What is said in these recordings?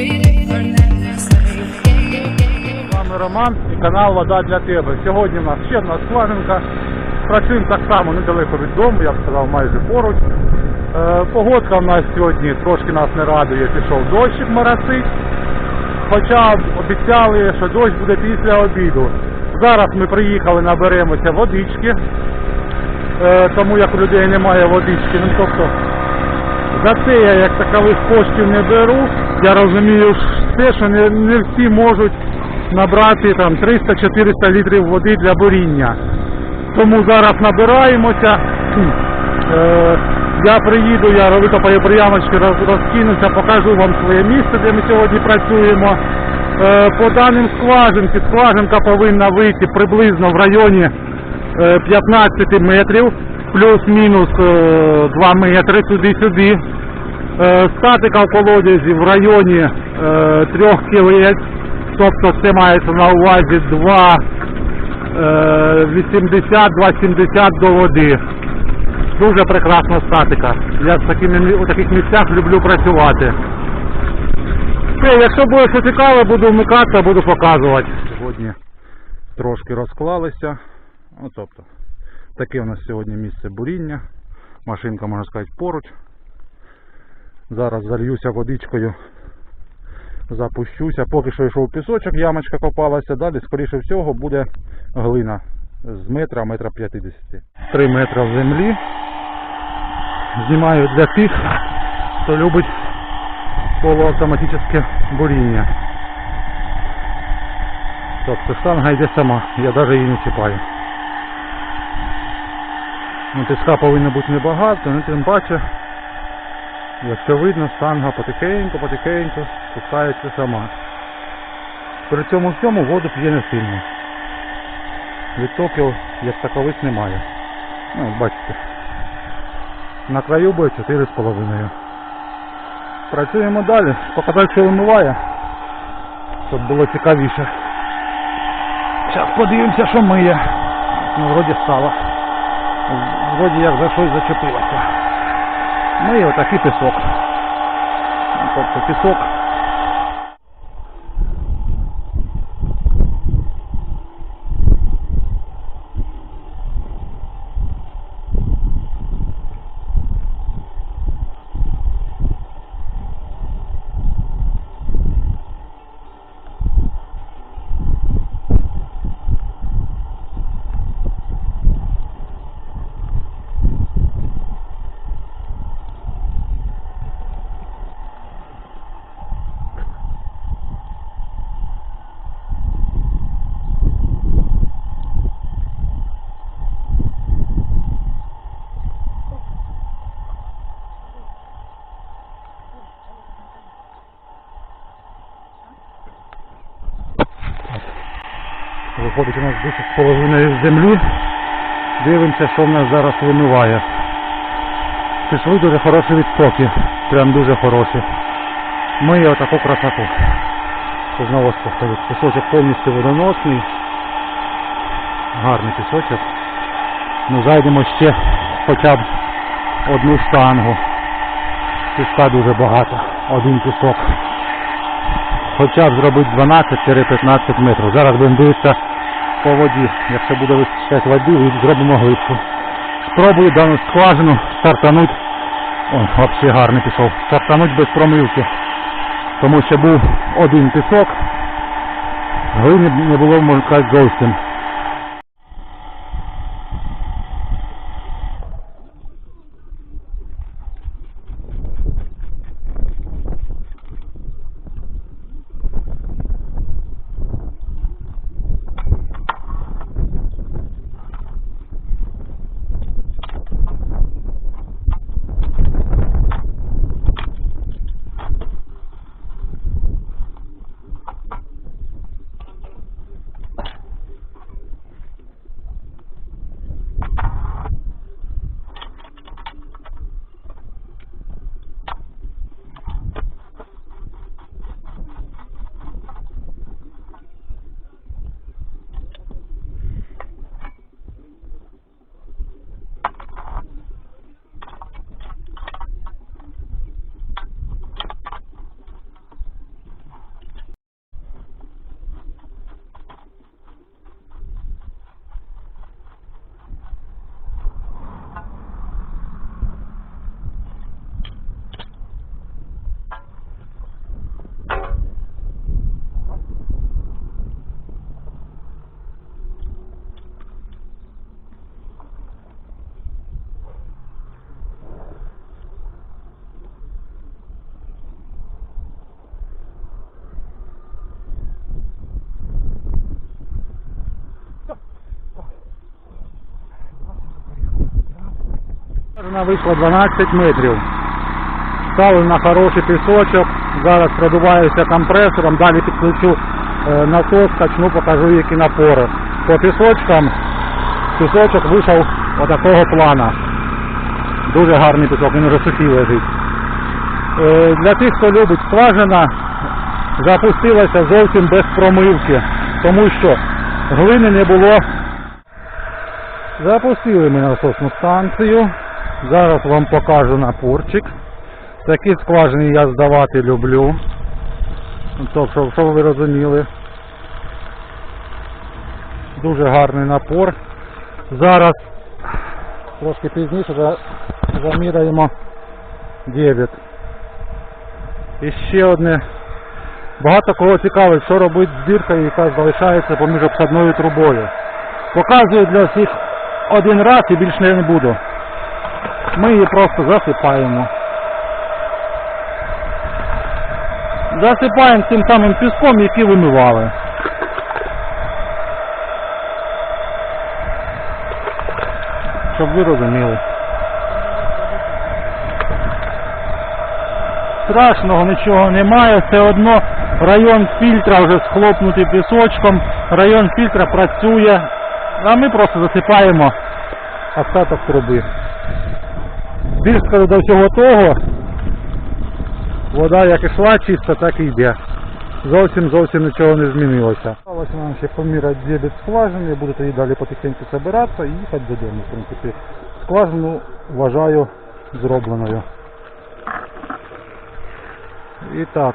З вами Роман і канал Вода для тебе. Сьогодні у нас ще одна скважинка. Працюємо так само недалеко від дому, я б сказав, майже поруч. Е, погодка в нас сьогодні трошки нас не радує, пішов дощик моросить. Хоча обіцяли, що дощ буде після обіду. Зараз ми приїхали, наберемося водички, е, тому як у людей немає водички. Ну, тобто, за це я як такових коштів не беру. Я розумію все, що не, не всі можуть набрати там 300-400 літрів води для буріння. Тому зараз набираємося. Е, я приїду, я викопаю приямочки, розкинуся, покажу вам своє місце, де ми сьогодні працюємо. Е, по даним скважинки, скважинка повинна вийти приблизно в районі е, 15 метрів, плюс-мінус е, 2 метри туди-сюди. Е, Статика в колодязі в районі е, 3 кілець, тобто це мається на увазі 2 е, 80-2,70 до води. Дуже прекрасна статика. Я у таких місцях люблю працювати. Все, якщо буде що цікаве, буду вмикатися, буду показувати. Сьогодні трошки розклалися. Ну, тобто, таке у нас сьогодні місце буріння. Машинка, можна сказати, поруч. Зараз зальюся водичкою, запущуся. Поки що йшов пісочок, ямочка копалася, далі, скоріше всього, буде глина з метра, метра 50. 3 метри в землі. Знімаю для тих, хто любить полуавтоматичне буріння. Тобто штанга йде сама, я навіть її не чіпаю. Ну, тиска повинно бути небагато, ну тим паче, якщо видно, штанга потихеньку, потихеньку спускається сама. При цьому всьому воду п'є не сильно. Відтоків як такових немає. Ну, бачите. На краю буде 4,5. Працюємо далі. Показати, що вимиває, щоб було цікавіше. Зараз подивимося, що миє. Ну, вроді стало. Вроді як за щось зачепилося. Миє отакий пісок. песок. Тобто пісок. Виходить у нас 10,5 з землі. Дивимося, що в нас зараз вимиває. Пішли дуже хороші відтоки. Прям дуже хороші. Миє отаку красоту. Знову повторюсь. Пісочок повністю водоносний. Гарний пісочок. Ну зайдемо ще хоча б одну штангу. Піска дуже багато. Один пісок. Хоча б зробити 12-15 метрів. Зараз будемо дивитися по воді. Якщо буде вистачати води, зробимо глибку. Спробую дану скважину стартануть. О, взагалі гарний пішов. Стартануть без промивки. Тому що був один пісок. Глини не було, можна сказати, зовсім. Вона вийшла 12 метрів. Ставив на хороший пісочок. Зараз продуваюся компресором, далі підключу е, насос, качну, покажу які напори. По пісочкам пісочок вийшов отакого плана. Дуже гарний пісок, він вже сухий лежить. Е, Для тих, хто любить скважина, запустилася зовсім без промивки, тому що глини не було. Запустили ми насосну станцію. Зараз вам покажу напорчик. Такі скважини я здавати люблю. Тобто, щоб, ви розуміли. Дуже гарний напор. Зараз трошки пізніше заміряємо дебіт. І ще одне. Багато кого цікавить, що робить з яка залишається поміж обсадною трубою. Показую для всіх один раз і більше не буду. Ми її просто засипаємо. Засипаємо тим самим піском, який вимивали. Щоб ви розуміли. Страшного нічого немає, все одно район фільтра вже схлопнутий пісочком, район фільтра працює, а ми просто засипаємо остаток труби. Більш скажу до всього того, вода як ішла чиста, так і йде. Зовсім зовсім нічого не змінилося. Осталося нам ще поміряти дебіт скважини, буду тоді далі потихеньку збиратися і їхати додому. В принципі, скважину вважаю зробленою. І так,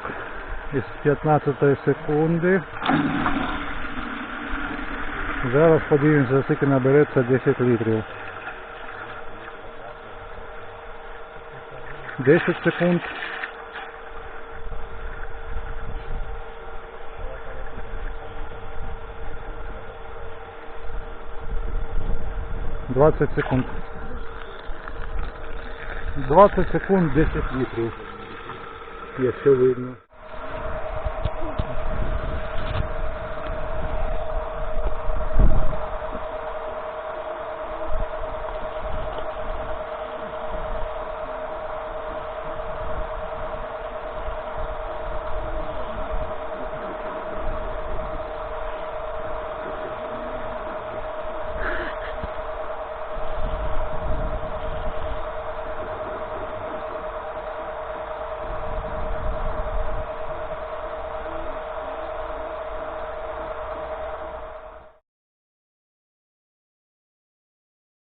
із 15 секунди. Зараз подивимося, скільки набереться 10 літрів. 10 секунд. Двадцять секунд. 20 секунд 10 літрів. Якщо видно.